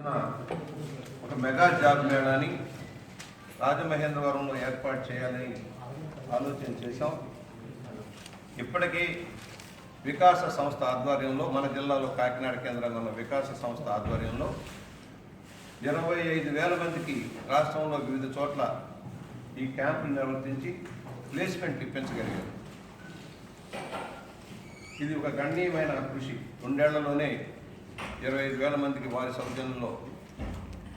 ఒక mega job మేళాని రాజమహేంద్రవరంలో ఏర్పాటు చేయాలని ఆలోచన చేశాం. ఇప్పటికీ వికాస సంస్థ ఆధ్వర్యంలో మన జిల్లాలో కాకినాడ కేంద్రంగా ఉన్న వికాస సంస్థ ఆధ్వర్యంలో ఇరవై ఐదు వేల మందికి రాష్ట్రంలో వివిధ చోట్ల ఈ క్యాంపులు నిర్వర్తించి ప్లేస్మెంట్ ఇప్పించగలిగారు ఇది ఒక గణనీయమైన కృషి. రెండేళ్ళలోనే ఇరవై ఐదు వేల మందికి వారి సౌజన్యంలో.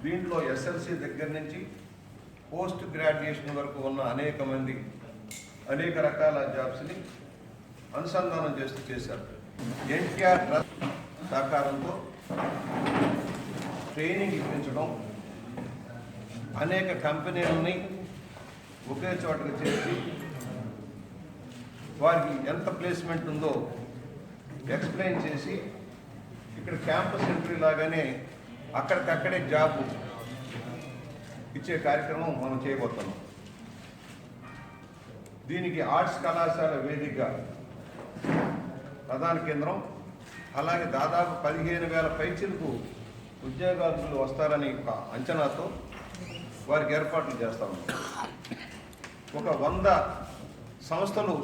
దీంట్లో ఎస్ఎల్సి దగ్గర నుంచి పోస్ట్ గ్రాడ్యుయేషన్ వరకు ఉన్న అనేక మంది అనేక రకాల జాబ్స్ని అనుసంధానం చేస్తూ చేశారు. ఎన్టీఆర్ ట్రస్ట్ సహకారంతో ట్రైనింగ్ ఇప్పించడం అనేక కంపెనీలని ఒకే చోటకి చేసి వారికి ఎంత ప్లేస్మెంట్ ఉందో ఎక్స్ప్లెయిన్ చేసి ఇక్కడ క్యాంపస్ ఎంట్రీ లాగానే అక్కడికక్కడే జాబ్ ఇచ్చే కార్యక్రమం మనం చేయబోతున్నాం. దీనికి ఆర్ట్స్ కళాశాల వేదికగా ప్రధాన కేంద్రం అలాగే దాదాపు పదిహేను వేల పైచీలకు ఉద్యోగార్థులు వస్తారని ఒక అంచనాతో వారికి ఏర్పాట్లు చేస్తా ఉన్నాం. ఒక వంద సంస్థలు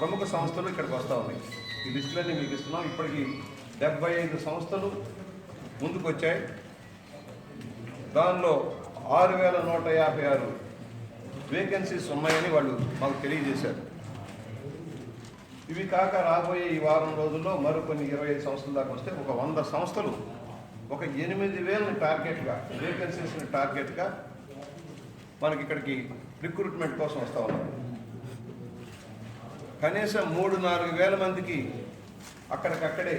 ప్రముఖ సంస్థలు ఇక్కడికి వస్తూ ఉన్నాయి. ఈ లిస్టులన్నీ మీకు ఇస్తున్నాం. ఇప్పటికీ డెబ్బై ఐదు సంస్థలు ముందుకొచ్చాయి. దానిలో ఆరు వేల నూట యాభై ఆరు వేకెన్సీస్ ఉన్నాయని వాళ్ళు మాకు తెలియజేశారు. ఇవి కాక రాబోయే ఈ వారం రోజుల్లో మరికొన్ని ఇరవై ఐదు సంస్థల దాకా వస్తే ఒక వంద సంస్థలు ఒక ఎనిమిది వేలని టార్గెట్గా వేకెన్సీస్ని టార్గెట్గా మనకి ఇక్కడికి రిక్రూట్మెంట్ కోసం వస్తూ ఉన్నారు కనీసం మూడు నాలుగు వేల మందికి అక్కడికక్కడే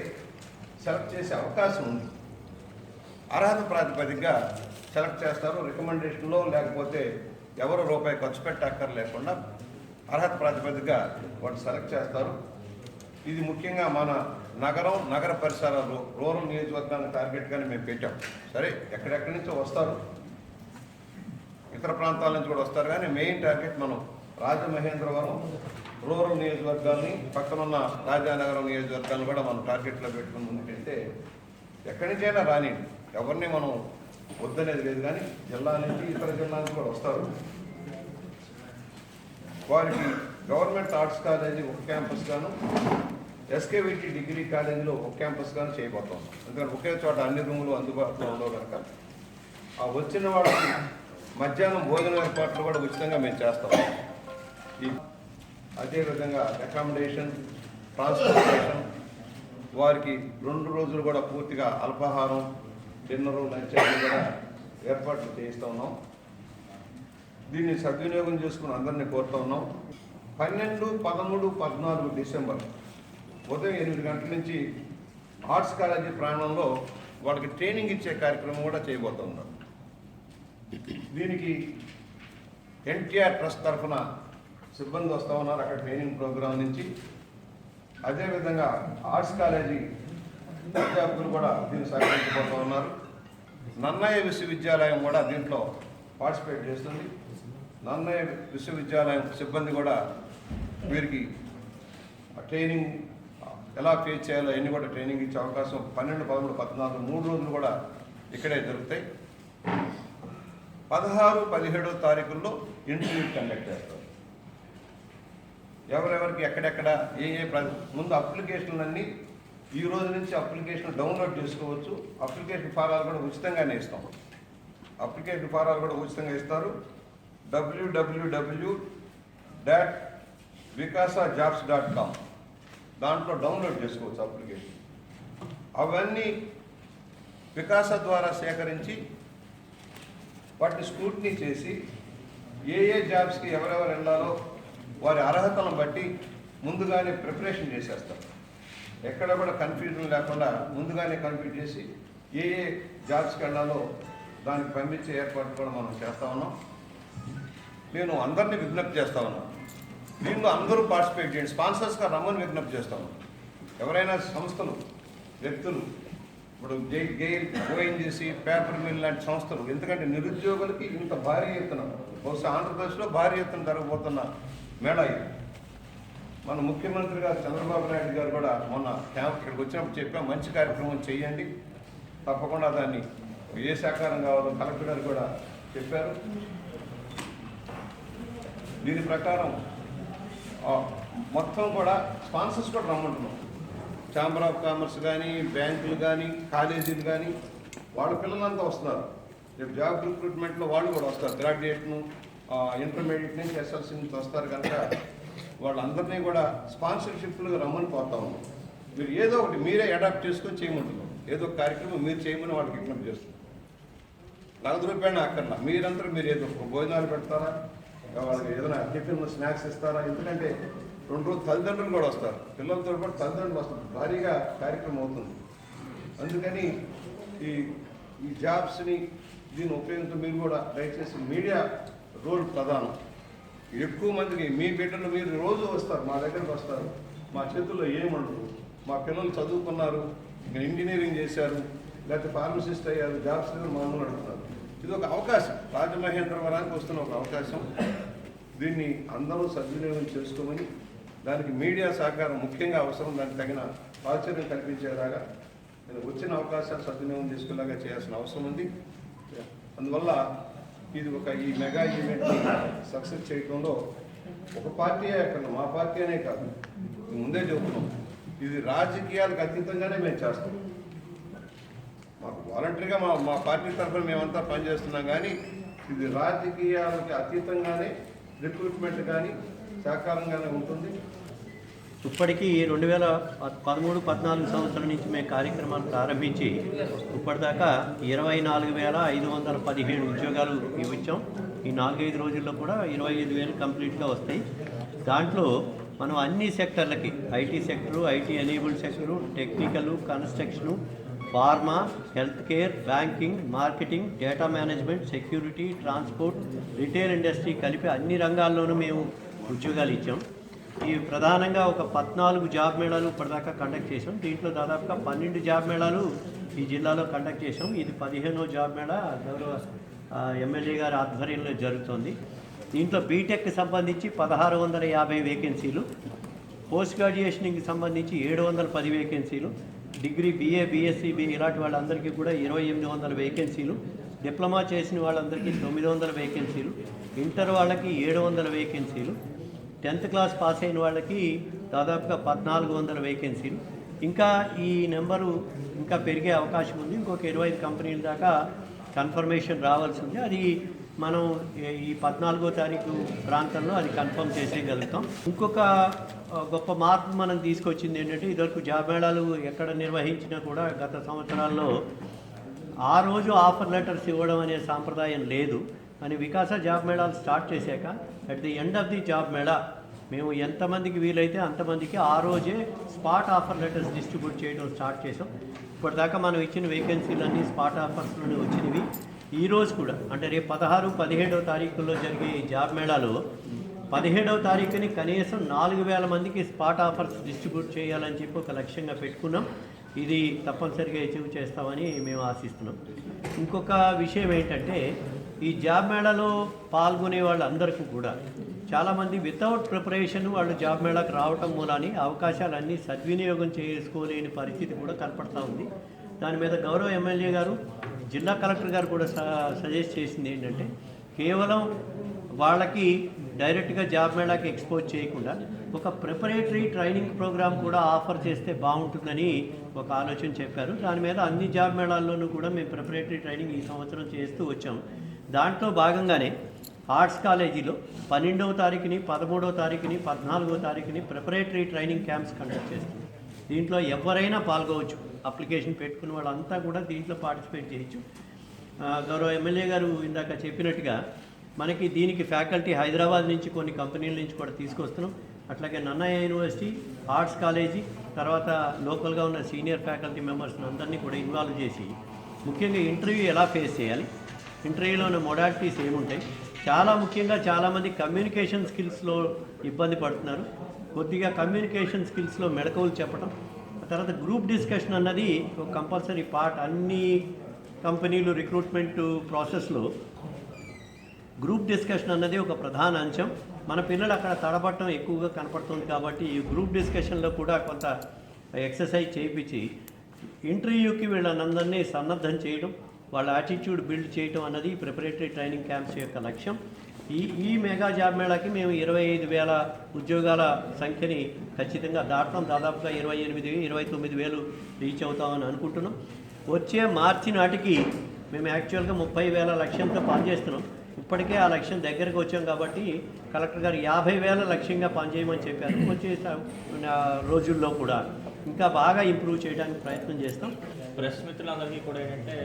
సెలెక్ట్ చేసే అవకాశం ఉంది. అర్హత ప్రాతిపదికగా సెలెక్ట్ చేస్తారు. రికమెండేషన్లో లేకపోతే ఎవరు రూపాయి ఖర్చు పెట్టక్కర్ లేకుండా అర్హత ప్రాతిపదికగా వాటిని సెలెక్ట్ చేస్తారు. ఇది ముఖ్యంగా మన నగరం నగర పరిసరాలు రూరల్ నియోజకవర్గాన్ని టార్గెట్గానే మేము పెట్టాం. సరే ఎక్కడెక్కడి నుంచో వస్తారు. ఇతర ప్రాంతాల నుంచి కూడా వస్తారు. కానీ మెయిన్ టార్గెట్ మనం రాజమహేంద్రవరం రూరల్ నియోజకవర్గాన్ని పక్కనున్న రాజానగరం నియోజకవర్గాన్ని కూడా మనం టార్గెట్లో పెట్టుకుని ముందుకెళ్తే ఎక్కడి నుంచైనా రాని ఎవరిని మనం వద్దనేది లేదు కానీ జిల్లా నుంచి ఇతర జిల్లా నుంచి కూడా వస్తారు. వారికి గవర్నమెంట్ ఆర్ట్స్ కాలేజీ ఒక క్యాంపస్ గాను ఎస్కేవిటి డిగ్రీ కాలేజీలో ఒక క్యాంపస్ గాను చేయబోతాం ఎందుకంటే ఒకే చోట అన్ని రూములు అందుబాటులో ఉండవు కనుక. ఆ వచ్చిన వాళ్ళకి మధ్యాహ్నం భోజన ఏర్పాట్లు కూడా ఉచితంగా మేము చేస్తాం. ఈ అదేవిధంగా అకామిడేషన్ ట్రాన్స్పోర్టేషన్ వారికి రెండు రోజులు కూడా పూర్తిగా అల్పాహారం డిన్నరు లంచ్ కూడా ఏర్పాట్లు చేయిస్తూ ఉన్నాం. దీన్ని సద్వినియోగం చేసుకుని అందరినీ కోరుతా ఉన్నాం. పన్నెండు పదమూడు పద్నాలుగు డిసెంబర్ ఉదయం ఎనిమిది గంటల నుంచి ఆర్ట్స్ కాలేజీ ప్రాంగణంలో వాళ్ళకి ట్రైనింగ్ ఇచ్చే కార్యక్రమం కూడా చేయబోతా ఉన్నాం. దీనికి ఎన్టీఆర్ ట్రస్ట్ తరఫున సిబ్బంది వస్తూ ఉన్నారు అక్కడ ట్రైనింగ్ ప్రోగ్రాం నుంచి. అదేవిధంగా ఆర్ట్స్ కాలేజీ అధ్యాపకులు కూడా దీన్ని సహకరించబోతూ ఉన్నారు. నన్నయ్య విశ్వవిద్యాలయం కూడా దీంట్లో పార్టిసిపేట్ చేస్తుంది. నన్నయ్య విశ్వవిద్యాలయం సిబ్బంది కూడా వీరికి ట్రైనింగ్ ఎలా ఫేస్ చేయాలో అన్ని కూడా ట్రైనింగ్ ఇచ్చే అవకాశం పన్నెండు పదమూడు పద్నాలుగు మూడు రోజులు కూడా ఇక్కడే జరుగుతాయి పదహారు పదిహేడో తారీఖుల్లో ఇంటర్వ్యూ కండక్ట్ చేస్తారు. ఎవరెవరికి ఎక్కడెక్కడ ఏ ఏ ముందు అప్లికేషన్లన్నీ ఈ రోజు నుంచి అప్లికేషన్ డౌన్లోడ్ చేసుకోవచ్చు. అప్లికేషన్ ఫారాలు కూడా ఉచితంగానే ఇస్తాం. అప్లికేషన్ ఫారాలు కూడా ఉచితంగా ఇస్తారు. WWW dot Vikasa jobs dot com దాంట్లో డౌన్లోడ్ చేసుకోవచ్చు అప్లికేషన్. అవన్నీ వికాస ద్వారా సేకరించి వాటిని స్క్రూటినీ చేసి ఏ ఏ జాబ్స్కి ఎవరెవరు వెళ్ళాలో వారి అర్హతలను బట్టి ముందుగానే ప్రిపరేషన్ చేసేస్తారు. ఎక్కడ కూడా కన్ఫ్యూజన్ లేకుండా ముందుగానే కన్ఫ్యూజ్ చేసి ఏ ఏ జాబ్స్కి వెళ్ళాలో దానికి పంపించే ఏర్పాటు కూడా మనం చేస్తా ఉన్నాం. నేను అందరినీ విజ్ఞప్తి చేస్తా ఉన్నాను దీనిలో అందరూ పార్టిసిపేట్ చేయండి. స్పాన్సర్స్గా రమ్మని విజ్ఞప్తి చేస్తాను ఎవరైనా సంస్థలు వ్యక్తులు ఇప్పుడు జై గెయిల్ ఓఎన్జీసీ పేపర్ మిల్ లాంటి సంస్థలు ఎందుకంటే నిరుద్యోగులకి ఇంత భారీ ఎత్తున బహుశా ఆంధ్రప్రదేశ్లో భారీ ఎత్తున జరగబోతున్న మేళా ఇది మన ముఖ్యమంత్రి గారు చంద్రబాబు నాయుడు గారు కూడా మొన్న క్యాంప్ ఇక్కడికి వచ్చినప్పుడు చెప్పాం మంచి కార్యక్రమం చేయండి తప్పకుండా దాన్ని ఏ సహకారం కావాలో కలెక్టర్ గారు కూడా చెప్పారు. దీని ప్రకారం మొత్తం కూడా స్పాన్సర్స్ కూడా రమ్మంటున్నాం. ఛాంబర్ ఆఫ్ కామర్స్ కానీ బ్యాంకులు కానీ కాలేజీలు కానీ వాళ్ళ పిల్లలంతా వస్తున్నారు. రేపు జాబ్ రిక్రూట్మెంట్లో వాళ్ళు కూడా వస్తారు. గ్రాడ్యుయేట్ను ఇంటర్మీడియట్ నుంచి ఎస్ఎల్సీ నుంచి వస్తారు కనుక వాళ్ళందరినీ కూడా స్పాన్సర్షిప్లుగా రమ్మని కోరుతా ఉన్నాం. మీరు ఏదో ఒకటి మీరే అడాప్ట్ చేసుకొని చేయమంటున్నాం. ఏదో ఒక కార్యక్రమం మీరు చేయమని వాళ్ళకి విజ్ఞప్తి చేస్తున్నాం. నగదు రూపాయలు అక్కర్లా. మీరందరూ మీరు ఏదో ఒక భోజనాలు పెడతారా? వాళ్ళకి ఏదైనా టిఫిన్ స్నాక్స్ ఇస్తారా? ఎందుకంటే రెండు రోజులు తల్లిదండ్రులు కూడా వస్తారు. పిల్లలతో పాటు తల్లిదండ్రులు వస్తారు. భారీగా కార్యక్రమం అవుతుంది. అందుకని ఈ ఈ జాబ్స్ని దీన్ని ఉపయోగించి మీరు కూడా దయచేసి మీడియా రోల్ ప్రధానం. ఎక్కువ మందికి మీ బిడ్డలు మీరు రోజు వస్తారు మా దగ్గరకు వస్తారు. మా చేతుల్లో ఏముండదు మా పిల్లలు చదువుకున్నారు ఇంకా ఇంజనీరింగ్ చేశారు లేకపోతే ఫార్మసిస్ట్ అయ్యారు జాబ్స్ లేదు అడుగుతారు ఇది ఒక అవకాశం. రాజమహేంద్రవరానికి వస్తున్న ఒక అవకాశం. దీన్ని అందరూ సద్వినియోగం చేసుకోమని దానికి మీడియా సహకారం ముఖ్యంగా అవసరం దానికి తగిన ప్రాచుర్యం కల్పించేలాగా నేను వచ్చిన అవకాశాలు సద్వినియోగం చేసుకునేలాగా చేయాల్సిన అవసరం ఉంది. అందువల్ల ఇది ఒక ఈ మెగా ఈవెంట్ని సక్సెస్ చేయడంలో ఒక పార్టీ అక్కడ మా పార్టీ అనే కాదు. ముందే చెబుతున్నాం. ఇది రాజకీయాలకు అతీతంగానే మేము చేస్తాం. మాకు వాలంటరీగా మా మా పార్టీ తరఫున మేమంతా పనిచేస్తున్నాం కానీ ఇది రాజకీయాలకి అతీతంగానే రిక్రూట్మెంట్ కానీ సహకారంగానే ఉంటుంది. ఇప్పటికీ రెండు వేల పదమూడు పద్నాలుగు సంవత్సరం నుంచి మేము కార్యక్రమాలు ప్రారంభించి ఇప్పటిదాకా ఇరవై నాలుగు వేల ఐదు వందల పదిహేడు ఉద్యోగాలు ఇవ్వచ్చాం. ఈ నాలుగైదు రోజుల్లో కూడా ఇరవై ఐదు వేలు కంప్లీట్గా వస్తాయి. దాంట్లో మనం అన్ని సెక్టర్లకి IT sector IT enabled sector technical construction pharma health care banking marketing data management security transport retail industry కలిపి అన్ని రంగాల్లోనూ మేము ఉద్యోగాలు ఇచ్చాం. ఈ ప్రధానంగా ఒక పద్నాలుగు జాబ్ మేళాలు ఇప్పటిదాకా కండక్ట్ చేసాం దీంట్లో దాదాపుగా పన్నెండు జాబ్ మేళాలు ఈ జిల్లాలో కండక్ట్ చేసాం ఇది పదిహేనో జాబ్ మేళా గౌరవ ఎమ్మెల్యే గారి ఆధ్వర్యంలో జరుగుతోంది. దీంట్లో బీటెక్కి సంబంధించి పదహారు వందల యాభై వేకెన్సీలు పోస్ట్ గ్రాడ్యుయేషన్కి సంబంధించి ఏడు వందల పది వేకెన్సీలు డిగ్రీ బీఏ బీఎస్సీ బి ఇలాంటి వాళ్ళందరికీ కూడా ఇరవై ఎనిమిది వందల వేకెన్సీలు డిప్లొమా చేసిన వాళ్ళందరికీ తొమ్మిది వందల వేకెన్సీలు ఇంటర్ వాళ్ళకి ఏడు వందల వేకెన్సీలు టెన్త్ క్లాస్ పాస్ అయిన వాళ్ళకి దాదాపుగా పద్నాలుగు వందల వేకెన్సీలు ఇంకా ఈ నెంబరు ఇంకా పెరిగే అవకాశం ఉంది. ఇంకొక ఇరవై ఐదు కంపెనీల దాకా కన్ఫర్మేషన్ రావాల్సి ఉంది. అది మనం ఈ- పద్నాలుగో తారీఖు ప్రాంతంలో అది కన్ఫర్మ్ చేసేయగలుగుతాం. ఇంకొక గొప్ప మార్పు మనం తీసుకొచ్చింది ఏంటంటే ఇదివరకు జాబ్ మేళాలు ఎక్కడ నిర్వహించినా కూడా గత సంవత్సరాల్లో ఆ రోజు ఆఫర్ లెటర్స్ ఇవ్వడం అనే సాంప్రదాయం లేదు. అని వికాస జాబ్ మేళాలు స్టార్ట్ చేశాక at the end of the job Mela మేము ఎంతమందికి వీలైతే అంతమందికి ఆ రోజే స్పాట్ ఆఫర్ లెటర్స్ డిస్ట్రిబ్యూట్ చేయడం స్టార్ట్ చేసాం ఇప్పటిదాకా మనం ఇచ్చిన వేకెన్సీలన్నీ స్పాట్ ఆఫర్స్లోనే వచ్చినవి. ఈ రోజు కూడా అంటే రేపు పదహారు పదిహేడవ తారీఖుల్లో జరిగే ఈ జాబ్ మేళాలో పదిహేడవ తారీఖుని కనీసం నాలుగు వేల మందికి స్పాట్ ఆఫర్స్ డిస్ట్రిబ్యూట్ చేయాలని చెప్పి ఒక లక్ష్యంగా పెట్టుకున్నాం. ఇది తప్పనిసరిగా అచీవ్ చేస్తామని మేము ఆశిస్తున్నాం. ఇంకొక విషయం ఏంటంటే ఈ జాబ్ మేళాలో పాల్గొనే వాళ్ళందరికీ కూడా చాలామంది వితౌట్ ప్రిపరేషన్ వాళ్ళు జాబ్ మేళాకు రావటం మూలాని అవకాశాలన్నీ సద్వినియోగం చేసుకోలేని పరిస్థితి కూడా కనపడతా ఉంది. దాని మీద గౌరవ ఎమ్మెల్యే గారు జిల్లా కలెక్టర్ గారు కూడా స- సజెస్ట్ చేసింది ఏంటంటే కేవలం వాళ్ళకి డైరెక్ట్గా జాబ్ మేళాకి ఎక్స్పోజ్ చేయకుండా ఒక ప్రిపరేటరీ ట్రైనింగ్ ప్రోగ్రామ్ కూడా ఆఫర్ చేస్తే బాగుంటుందని ఒక ఆలోచన చెప్పారు. దాని మీద అన్ని జాబ్ మేళాల్లోనూ కూడా మేము ప్రిపరేటరీ ట్రైనింగ్ ఈ సంవత్సరం చేస్తూ వచ్చాం. దాంట్లో భాగంగానే ఆర్ట్స్ కాలేజీలో పన్నెండవ తారీఖుని పదమూడవ తారీఖుని పద్నాలుగవ తారీఖుని ప్రిపరేటరీ ట్రైనింగ్ క్యాంప్స్ కండక్ట్ చేస్తుంది. దీంట్లో ఎవరైనా పాల్గొవచ్చు. అప్లికేషన్ పెట్టుకున్న వాళ్ళంతా కూడా దీంట్లో పార్టిసిపేట్ చేయొచ్చు. గౌరవ ఎమ్మెల్యే గారు ఇందాక చెప్పినట్టుగా మనకి దీనికి ఫ్యాకల్టీ హైదరాబాద్ నుంచి కొన్ని కంపెనీల నుంచి కూడా తీసుకొస్తున్నాం. అట్లాగే నన్నయ్య యూనివర్సిటీ ఆర్ట్స్ కాలేజీ తర్వాత లోకల్గా ఉన్న సీనియర్ ఫ్యాకల్టీ మెంబర్స్ని అందరినీ కూడా ఇన్వాల్వ్ చేసి ముఖ్యంగా ఇంటర్వ్యూ ఎలా ఫేస్ చేయాలి? ఇంటర్వ్యూలోని మొడాలిటీస్ ఏముంటాయి? చాలా ముఖ్యంగా చాలామంది కమ్యూనికేషన్ స్కిల్స్లో ఇబ్బంది పడుతున్నారు. కొద్దిగా కమ్యూనికేషన్ స్కిల్స్లో మెడకవులు చెప్పడం ఆ తర్వాత గ్రూప్ డిస్కషన్ అన్నది ఒక కంపల్సరీ పార్ట్ అన్ని కంపెనీలు రిక్రూట్మెంట్ ప్రాసెస్లో గ్రూప్ డిస్కషన్ అన్నది ఒక ప్రధాన అంశం. మన పిల్లలు అక్కడ తడబట్టడం ఎక్కువగా కనపడుతుంది కాబట్టి ఈ గ్రూప్ డిస్కషన్లో కూడా కొంత ఎక్సర్సైజ్ చేయించి ఇంటర్వ్యూకి వీళ్ళనందరినీ సన్నద్ధం చేయడం వాళ్ళ యాటిట్యూడ్ బిల్డ్ చేయటం అన్నది ప్రిపరేటరీ ట్రైనింగ్ క్యాంప్స్ యొక్క లక్ష్యం. ఈ ఈ మెగా జాబ్ మేళాకి మేము ఇరవై ఐదు వేల ఉద్యోగాల సంఖ్యని ఖచ్చితంగా దాటడం దాదాపుగా ఇరవై ఎనిమిది ఇరవై తొమ్మిది వేలు రీచ్ అవుతామని అనుకుంటున్నాం. వచ్చే మార్చి నాటికి మేము యాక్చువల్గా ముప్పై వేల లక్ష్యంతో పనిచేస్తున్నాం ఇప్పటికే ఆ లక్ష్యం దగ్గరకు వచ్చాం కాబట్టి కలెక్టర్ గారు యాభై వేల లక్ష్యంగా పనిచేయమని చెప్పారు. వచ్చే రోజుల్లో కూడా. ఇంకా బాగా ఇంప్రూవ్ చేయడానికి ప్రయత్నం చేస్తాం. ప్రెస్ మిత్రులందరికీ కూడా ఏంటంటే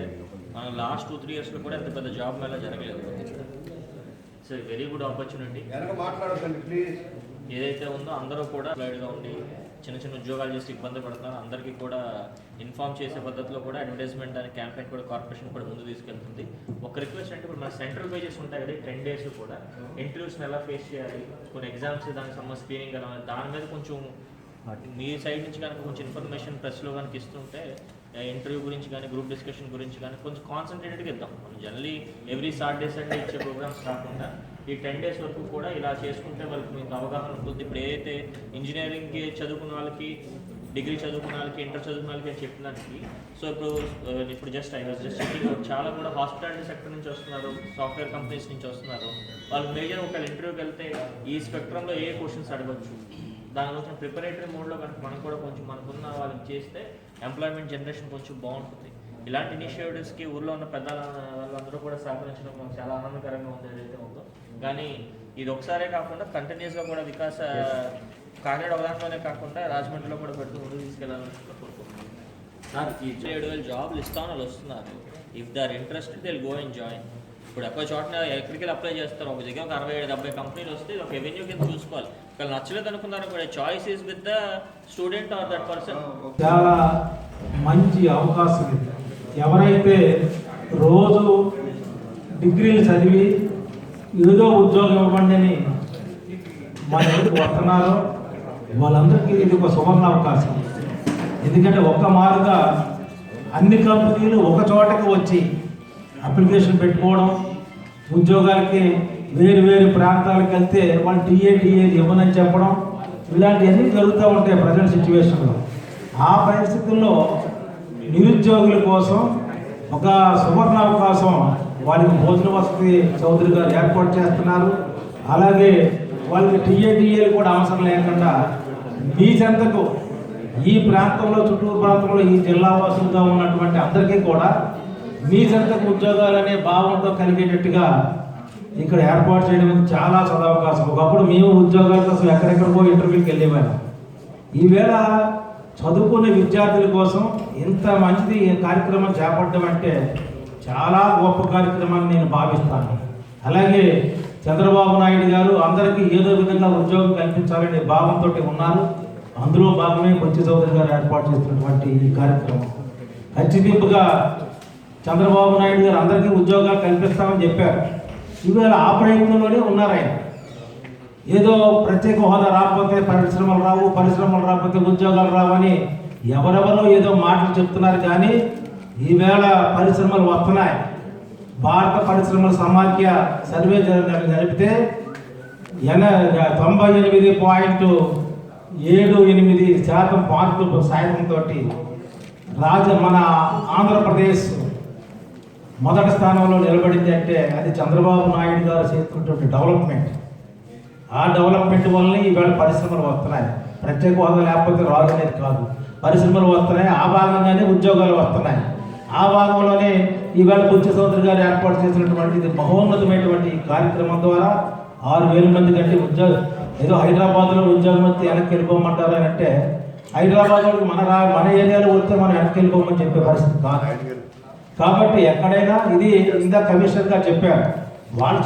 మనం లాస్ట్ టూ త్రీ ఇయర్స్లో కూడా ఎంత పెద్ద జాబ్ మేళ జరగలేదు. So very good opportunity. వెనక మాట్లాడకండి ప్లీజ్. ఏదైతే ఉందో అందరూ కూడా గా ఉండి చిన్న చిన్న ఉద్యోగాలు చేసి ఇబ్బంది పడుతున్నారు. అందరికీ కూడా ఇన్ఫార్మ్ చేసే పద్ధతిలో కూడా అడ్వర్టైజ్మెంట్ అనే క్యాంపెయిన్ కూడా కార్పొరేషన్ కూడా ముందు తీసుకెళ్తుంది. ఒక రిక్వెస్ట్ అంటే ఇప్పుడు మన సెంట్రల్ పేజెస్ ఉంటాయి కదా టెన్ డేస్ కూడా ఇంటర్వ్యూస్ని ఎలా ఫేస్ చేయాలి కొన్ని ఎగ్జామ్స్ దానికి సంబంధించి స్క్రీనింగ్ ఎలా దాని మీద కొంచెం మీ సైడ్ నుంచి కనుక కొంచెం ఇన్ఫర్మేషన్ ప్రెస్లో కనుక ఇస్తుంటే ఇంటర్వ్యూ గురించి కానీ గ్రూప్ డిస్కషన్ గురించి కానీ కొంచెం కాన్సన్ట్రేటెడ్గా ఇద్దాం. మనం జనరలీ ఎవ్రీ సాటర్డే సండే ఇచ్చే ప్రోగ్రామ్స్ కాకుండా ఈ టెన్ డేస్ వరకు కూడా ఇలా చేసుకుంటే వాళ్ళకి మీకు అవగాహన ఉంటుంది. ఇప్పుడు ఏదైతే ఇంజనీరింగ్కి చదువుకున్న వాళ్ళకి డిగ్రీ చదువుకున్న వాళ్ళకి ఇంటర్ చదువుకున్న వాళ్ళకి అని సో ఇప్పుడు uh, ఇప్పుడు just I was just checking చాలా కూడా హాస్పిటాలిటీ సెక్టర్ నుంచి వస్తున్నారు సాఫ్ట్వేర్ కంపెనీస్ నుంచి వస్తున్నారు. వాళ్ళు మేజర్ ఒకవేళ ఇంటర్వ్యూకి వెళ్తే ఈ స్పెక్ట్రంలో ఏ క్వశ్చన్స్ అడగచ్చు? దాని కొంచెం ప్రిపరేటరీ మోడ్లో కనుక మనం కూడా కొంచెం మనకున్న వాళ్ళకి చేస్తే ఎంప్లాయ్మెంట్ జనరేషన్ కొంచెం బాగుంటుంది. ఇలాంటి ఇనిషియేటివ్స్కి ఊర్లో ఉన్న పెద్ద వాళ్ళందరూ కూడా సహకరించడం మనకు చాలా ఆనందకరంగా ఉంది ఏదైతే ఉందో. కానీ ఇది ఒకసారే కాకుండా కంటిన్యూస్గా కూడా వికాస కాకినాడ ఒకదాంట్లోనే కాకుండా రాజమండ్రిలో కూడా పెడుతూ ముందుకు తీసుకెళ్ళాలని కోరుకుంటున్నాను. సార్ ఈ ఏడు వేల జాబ్లు ఇస్తామని వాళ్ళు వస్తున్నారు. If they are interested they go and join ఇప్పుడు ఎక్కువ చోట్ల ఎక్కడికి అప్లై చేస్తారు. ఒక దగ్గర ఒక అరవై ఏడు డెబ్బై కంపెనీలు వస్తే ఒక రెవెన్యూ కింద చూసుకోవాలి. ఒకవేళ నచ్చలేదు అనుకున్నారు కూడా. Choice is with the student or that person చాలా మంచి అవకాశం ఇది. ఎవరైతే రోజు డిగ్రీలు చదివి ఏదో ఉద్యోగం ఇవ్వండి అని మా దగ్గరికి వస్తున్నారో వాళ్ళందరికీ ఇది ఒక సువర్ణ అవకాశం. ఎందుకంటే ఒక్క మారుగా అన్ని కంపెనీలు ఒక చోటకి వచ్చి అప్లికేషన్ పెట్టుకోవడం ఉద్యోగాలకి వేరు వేరు ప్రాంతాలకు వెళ్తే వాళ్ళు టీఏ టీఏ ఇవ్వనని చెప్పడం ఇలాంటివన్నీ జరుగుతూ ఉంటాయి ప్రజెంట్ సిచ్యువేషన్లో. ఆ పరిస్థితుల్లో నిరుద్యోగుల కోసం ఒక సువర్ణ అవకాశం వాళ్ళకి భోజన వసతి చౌదరి గారు ఏర్పాటు చేస్తున్నారు. అలాగే వాళ్ళకి టీఏటీఏలు కూడా అవసరం లేకుండా మీ చెంతకు ఈ ప్రాంతంలో చుట్టూరు ప్రాంతంలో ఈ జిల్లా వాసులుగా ఉన్నటువంటి అందరికీ కూడా మీ చెంతకు ఉద్యోగాలు అనే భావంతో కలిగేటట్టుగా ఇక్కడ ఏర్పాటు చేయడం అనేది చాలా సదవకాశం. ఒకప్పుడు మేము ఉద్యోగాల కోసం ఎక్కడెక్కడికో ఇంటర్వ్యూకి వెళ్ళేవాళ్ళం. ఈవేళ చదువుకునే విద్యార్థుల కోసం ఇంత మంచిది కార్యక్రమం చేపట్టడం అంటే చాలా గొప్ప కార్యక్రమాన్ని నేను భావిస్తాను. అలాగే చంద్రబాబు నాయుడు గారు అందరికీ ఏదో విధంగా ఉద్యోగం కల్పించాలనే భావంతో ఉన్నారు. అందులో భాగమే బొచ్చి చౌదరి గారు ఏర్పాటు చేస్తున్నటువంటి ఈ కార్యక్రమం. ఖచ్చితంగా చంద్రబాబు నాయుడు గారు అందరికీ ఉద్యోగాలు కల్పిస్తామని చెప్పారు. ఈవేళ ఆ ప్రయత్నంలోనే ఉన్నారు ఆయన. ఏదో ప్రత్యేక హోదా రాకపోతే పరిశ్రమలు రావు పరిశ్రమలు రాకపోతే ఉద్యోగాలు రావని ఎవరెవరో ఏదో మాటలు చెప్తున్నారు కానీ ఈవేళ పరిశ్రమలు వస్తున్నాయి. భారత పరిశ్రమల సమాఖ్య సర్వే జరిపితే ఎన తొంభై ఎనిమిది పాయింట్ ఏడు ఎనిమిది శాతం మార్కులు సాయంతో రాజ మన ఆంధ్రప్రదేశ్ మొదటి స్థానంలో నిలబడింది అంటే అది చంద్రబాబు నాయుడు గారు చేస్తున్నటువంటి డెవలప్మెంట్. ఆ డెవలప్మెంట్ వల్లనే ఈవేళ పరిశ్రమలు వస్తున్నాయి. ప్రత్యేక హోదా లేకపోతే రాదు అనేది కాదు. పరిశ్రమలు వస్తున్నాయి ఆ భాగంగానే ఉద్యోగాలు వస్తున్నాయి. ఆ భాగంలోనే ఈవేళ బుద్ధ చౌదరి గారు ఏర్పాటు చేసినటువంటి ఇది మహోన్నతమైనటువంటి కార్యక్రమం ద్వారా ఆరు వేల మంది కంటే ఉద్యోగ ఏదో హైదరాబాద్లో ఉద్యోగం వస్తే వెనక్కి వెళ్ళిపోమంటారు అని అంటే హైదరాబాద్ మన రా మన ఏరియాలో వస్తే మనం వెనక్కి వెళ్ళిపోమని చెప్పే పరిస్థితి కాదు. కాబట్టి ఎక్కడైనా ఇది ఇందా కమిషనర్ గారు చెప్పారు. వాళ్ళు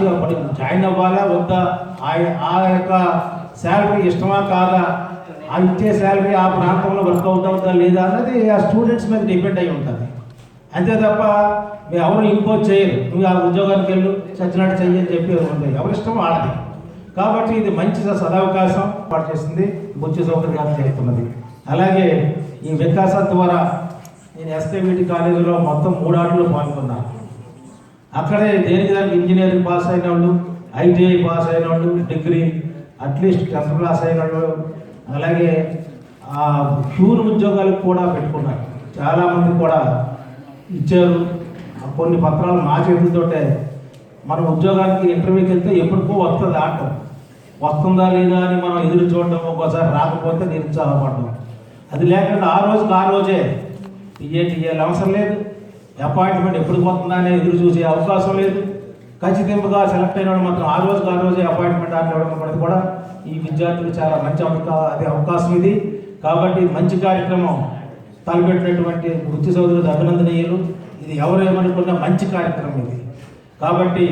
జాయిన్ అవ్వాలా వద్దా? ఆ ఆ యొక్క శాలరీ ఇష్టమా కాదా? ఆ ఇచ్చే శాలరీ ఆ ప్రాంతంలో వర్క్ అవుతా లేదా అన్నది ఆ స్టూడెంట్స్ మీద డిపెండ్ అయి ఉంటుంది. అంతే తప్ప మేము ఎవరు ఇంపోజ్ చేయరు. నువ్వు ఆ ఉద్యోగానికి వెళ్ళు చచ్చినట్టు చెయ్యి అని చెప్పి ఉంది ఎవరి ఇష్టం వాళ్ళది. కాబట్టి ఇది మంచి సదవకాశం. ఏర్పాటు చేసింది బుచ్చి సౌకర్యం చేస్తున్నది. అలాగే ఈ వికాసం ద్వారా నేను ఎస్కేవిటి కాలేజీలో మొత్తం మూడు ఆటలు పాల్గొన్నాను అక్కడే దేనికి దానికి ఇంజనీరింగ్ పాస్ అయిన వాళ్ళు ఐటీఐ పాస్ అయిన వాళ్ళు డిగ్రీ అట్లీస్ట్ టెన్త్ క్లాస్ అయిన వాళ్ళు అలాగే టూర్ ఉద్యోగాలకు కూడా పెట్టుకున్నారు చాలామంది కూడా ఇచ్చారు. కొన్ని పత్రాలు మా చేతులతోటే. మనం ఉద్యోగానికి ఇంటర్వ్యూకి వెళ్తే ఎప్పటికో వస్తుంది ఆట వస్తుందా లేదా అని మనం ఎదురు చూడడం ఒక్కోసారి రాకపోతే నిరుత్సాహపడడం అది లేకుండా ఆ రోజుకి ఆ రోజే టీఏ ఇయ్యాలి అవసరం లేదు. అపాయింట్మెంట్ ఎప్పుడు పోతుందా అని ఎదురు చూసే అవకాశం లేదు. ఖచ్చితంగా సెలెక్ట్ అయిన మాత్రం ఆ రోజుకి ఆ రోజే అపాయింట్మెంట్ ఆటలు ఇవ్వడం అనేది కూడా ఈ విద్యార్థులు చాలా మంచి అదే అవకాశం ఇది. కాబట్టి మంచి కార్యక్రమం తలపెట్టినటువంటి వృత్తి సోదరులు అభినందనీయులు. ఇది ఎవరు ఏమనుకున్నా మంచి కార్యక్రమం ఇది. కాబట్టి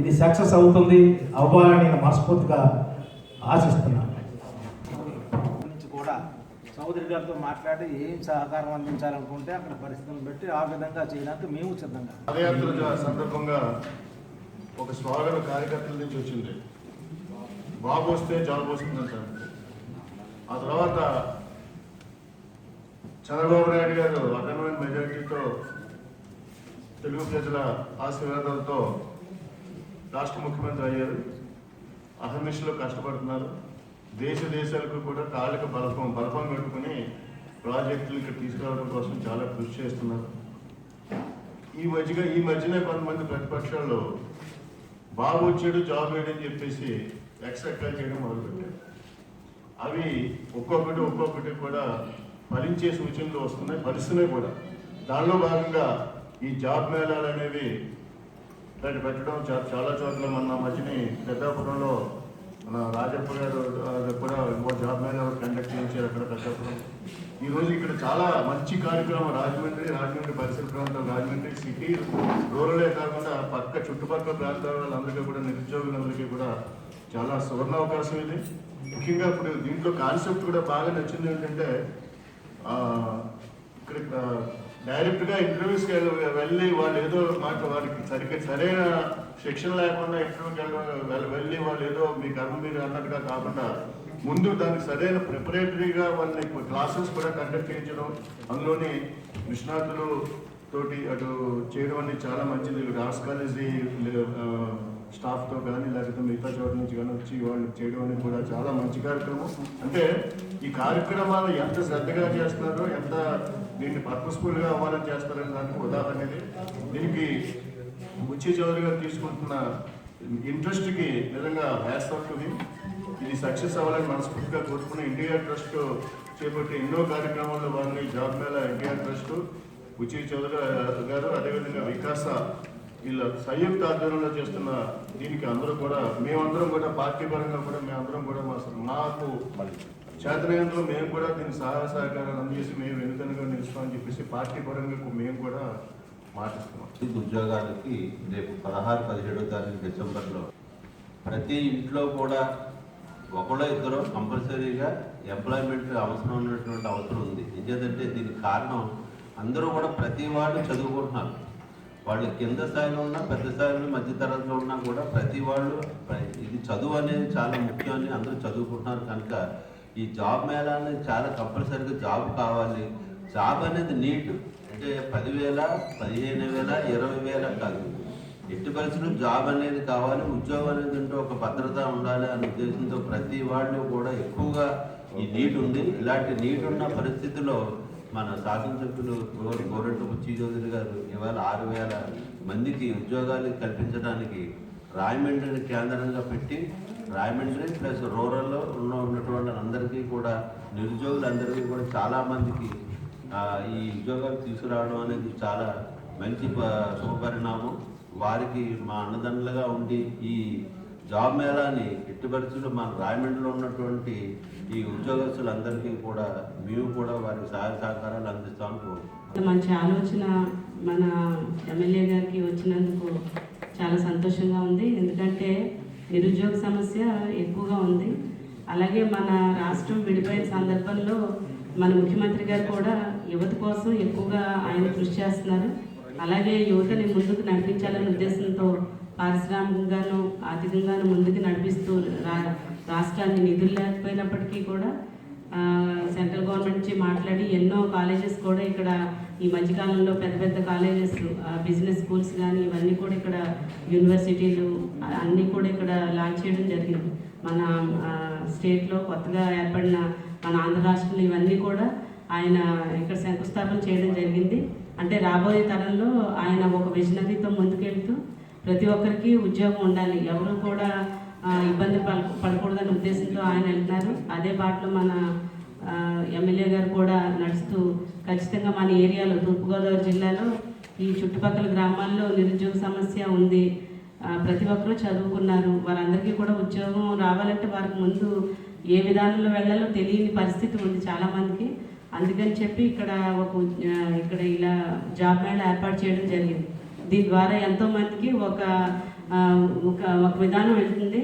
ఇది సక్సెస్ అవుతుంది. అవ్వాలని నేను మనస్ఫూర్తిగా ఆశిస్తున్నాను. చౌదరి గారితో మాట్లాడి ఏం సహకారం అందించాలనుకుంటే అక్కడ పరిస్థితులను బట్టి ఆ విధంగా చేయడానికి మేము సిద్ధంగా పాదయాత్ర సందర్భంగా ఒక స్వాగత కార్యకర్తల నుంచి వచ్చింది. బాబు వస్తే జాబ్ వస్తుందంటారు ఆ తర్వాత చంద్రబాబు నాయుడు గారు అఖండమైన మెజారిటీతో తెలుగు ప్రజల ఆశీర్వాదాలతో రాష్ట్ర ముఖ్యమంత్రి అయ్యారు. అహర్నిశలో కష్టపడుతున్నారు. దేశ దేశాలకు కూడా కాళ్ళకి బలపం బలపం పెట్టుకుని ప్రాజెక్టులు ఇక్కడ తీసుకురావడం కోసం చాలా కృషి చేస్తున్నారు. ఈ మధ్యగా ఈ మధ్యనే కొంతమంది ప్రతిపక్షాల్లో బాబు వచ్చాడు జాబ్ వేయడని చెప్పేసి ఎక్సెక్ట్రా చేయడం మొదలుపెట్టారు. అవి ఒక్కొక్కటి ఒక్కొక్కటి కూడా ఫలించే సూచనలు వస్తున్నాయి ఫలిస్తున్నాయి కూడా. దానిలో భాగంగా ఈ జాబ్ మేళాలు అనేవి పెట్టడం చాలా చోట్ల మన మధ్యని పెద్దాపురంలో మన రాజప్ప గారు కూడా ఇంకో జాబ్ మేళా కండక్ట్ చేయించారు అక్కడ పెద్దాపురం ఈ ఇక్కడ చాలా మంచి కార్యక్రమం రాజమండ్రి రాజమండ్రి పరిసర ప్రాంతం రాజమండ్రి సిటీ రూరలే కాకుండా పక్క చుట్టుపక్కల ప్రాంతాల వాళ్ళందరికీ కూడా నిరుద్యోగులందరికీ కూడా చాలా సువర్ణ అవకాశం ఇది. ముఖ్యంగా ఇప్పుడు దీంట్లో కాన్సెప్ట్ కూడా బాగా నచ్చింది ఏంటంటే ఇక్కడ డైరెక్ట్గా ఇంటర్వ్యూస్కి వెళ్ళి వాళ్ళు ఏదో మాట వారికి సరిగ్గా సరైన శిక్షణ లేకుండా ఇంటర్వ్యూకి వెళ్ళి వాళ్ళు ఏదో మీ కర్మ మీరు అన్నట్టుగా కాకుండా ముందు దానికి సరైన ప్రిపరేటరీగా వాళ్ళని క్లాసెస్ కూడా కండక్ట్ చేయించడం అందులోని నిష్ణాతులు తోటి అటు చేయడం అనేది చాలా మంచిది. ఆర్ట్స్ కాలేజీ స్టాఫ్తో కానీ లేకపోతే మిగతా చోట నుంచి కానీ వచ్చి వాళ్ళు చేయడం అనేది కూడా చాలా మంచి కార్యక్రమం. అంటే ఈ కార్యక్రమాలు ఎంత శ్రద్ధగా చేస్తున్నారో ఎంత దీన్ని పర్పస్ఫుల్గా అవ్వాలని చేస్తారని దానికి ఉదాహరణ దీనికి బుచ్చి చౌదరి గారు తీసుకుంటున్న ఇంట్రెస్ట్కి నిజంగా హ్యాస్ అవుతుంది ఇది సక్సెస్ అవ్వాలని మనస్ఫూర్తిగా కోరుకున్న ఇండియా ట్రస్ట్ చేపట్టే ఎన్నో కార్యక్రమాల్లో భాగంగా ఈ జాబ్ మేళ ఇండియా ట్రస్ట్ ఉచి చౌదరి గారు అదేవిధంగా వికాస వీళ్ళ సంయుక్త ఆధ్వర్యంలో చేస్తున్న దీనికి అందరూ కూడా మేమందరం కూడా పార్టీ పరంగా కూడా మేమందరం కూడా మా మాకు చేతనయంలో మేము కూడా దీన్ని సహాయ సహకారాలు అందజేసి మేము వెనుకనుగా నిలుస్తామని చెప్పేసి పార్టీ పరంగా మేము కూడా మాట్లాడుతున్నాం. ఉద్యోగాలకి రేపు పదహారు పదిహేడో తారీఖు డిసెంబర్లో ప్రతి ఇంట్లో కూడా ఒకళ్ళో ఇద్దరు కంపల్సరీగా ఎంప్లాయ్మెంట్ అవసరం ఉన్నటువంటి అవసరం ఉంది. ఎందుకంటే దీనికి కారణం అందరూ కూడా ప్రతి వాళ్ళు చదువుకుంటున్నారు. వాళ్ళు కింద స్థాయిలో ఉన్నా పెద్ద స్థాయిలో మధ్య తరగతిలో ఉన్నా కూడా ప్రతి వాళ్ళు ప్ర- ఇది చదువు అనేది చాలా ముఖ్యం అని అందరూ చదువుకుంటున్నారు. కనుక ఈ జాబ్ మేళా అనేది చాలా కంపల్సరీగా జాబ్ కావాలి. జాబ్ అనేది నీట్. అంటే పదివేల పదిహేను వేల ఇరవై వేల కాదు. ఎట్టి పరిస్థితులు జాబ్ అనేది కావాలి ఉద్యోగం అనేది ఉంటే ఒక భద్రత ఉండాలి అనే ఉద్దేశంతో ప్రతి వాళ్ళు కూడా ఎక్కువగా ఈ నీట్ ఉంది. ఇలాంటి నీట్ ఉన్న పరిస్థితిలో మన శాసనసభ్యులు గో- గోరెంట బుచ్చి చౌదరి గారు ఇవాళ ఆరు వేల మందికి ఉద్యోగాలు కల్పించడానికి రాయమండ్రిని కేంద్రంగా పెట్టి రాయమండ్రి ప్లస్ రూరల్లో ఉన్న ఉన్నటువంటి అందరికీ కూడా నిరుద్యోగులందరికీ కూడా చాలా మందికి ఆ, ఈ ఉద్యోగాలు తీసుకురావడం అనేది చాలా మంచి శుభపరిణామం. వారికి మా అన్నదండలుగా ఉండి ఈ జాబ్ మేళాని ఎట్టి పరిస్థితుల్లో మన రాయమండ్రిలో ఉన్నటువంటి ఈ ఉద్యోగస్తులందరికీ కూడా మేము కూడా వారికి సహాయ సహకారాలు అందిస్తాము మంచి ఆలోచన మన ఎమ్మెల్యే గారికి వచ్చినందుకు చాలా సంతోషంగా ఉంది. ఎందుకంటే నిరుద్యోగ సమస్య ఎక్కువగా ఉంది. అలాగే మన రాష్ట్రం విడిపోయిన సందర్భంలో మన ముఖ్యమంత్రి గారు కూడా యువత కోసం ఎక్కువగా ఆయన కృషి చేస్తున్నారు. అలాగే యువతని ముందుకు నడిపించాలనే ఉద్దేశంతో పారిశ్రామికంగాను ఆర్థికంగాను ముందుకు నడిపిస్తూ రా రాష్ట్రాన్ని నిధులు లేకపోయినప్పటికీ కూడా సెంట్రల్ గవర్నమెంట్ నుంచి మాట్లాడి ఎన్నో కాలేజెస్ కూడా ఇక్కడ ఈ మధ్యకాలంలో పెద్ద పెద్ద కాలేజెస్ ఆ, బిజినెస్ స్కూల్స్ కానీ ఇవన్నీ కూడా ఇక్కడ యూనివర్సిటీలు అన్నీ కూడా ఇక్కడ లాంచ్ చేయడం జరిగింది. మన స్టేట్లో కొత్తగా ఏర్పడిన మన ఆంధ్ర రాష్ట్రంలో ఇవన్నీ కూడా ఆయన ఇక్కడ శంకుస్థాపన చేయడం జరిగింది. అంటే రాబోయే తరంలో ఆయన ఒక విజనరీతో ముందుకెళ్తూ ప్రతి ఒక్కరికి ఉద్యోగం ఉండాలి. ఎవరు కూడా ఇబ్బంది పడకూడదనే ఉద్దేశంతో ఆయన వెళ్తున్నారు. అదే బాటలో మన ఎమ్మెల్యే గారు కూడా నడుస్తూ ఖచ్చితంగా మన ఏరియాలో తూర్పుగోదావరి జిల్లాలో ఈ చుట్టుపక్కల గ్రామాల్లో నిరుద్యోగ సమస్య ఉంది. ప్రతి ఒక్కరూ చదువుకున్నారు. వారందరికీ కూడా ఉద్యోగం రావాలంటే వారికి ముందు ఏ విధానంలో వెళ్ళాలో తెలియని పరిస్థితి ఉంది చాలామందికి అందుకని చెప్పి ఇక్కడ ఒక ఇక్కడ ఇలా జాబ్ మేళ ఏర్పాటు చేయడం జరిగింది. దీని ద్వారా ఎంతో మందికి ఒక ఒక ఒక విధానం వెళ్తుంది.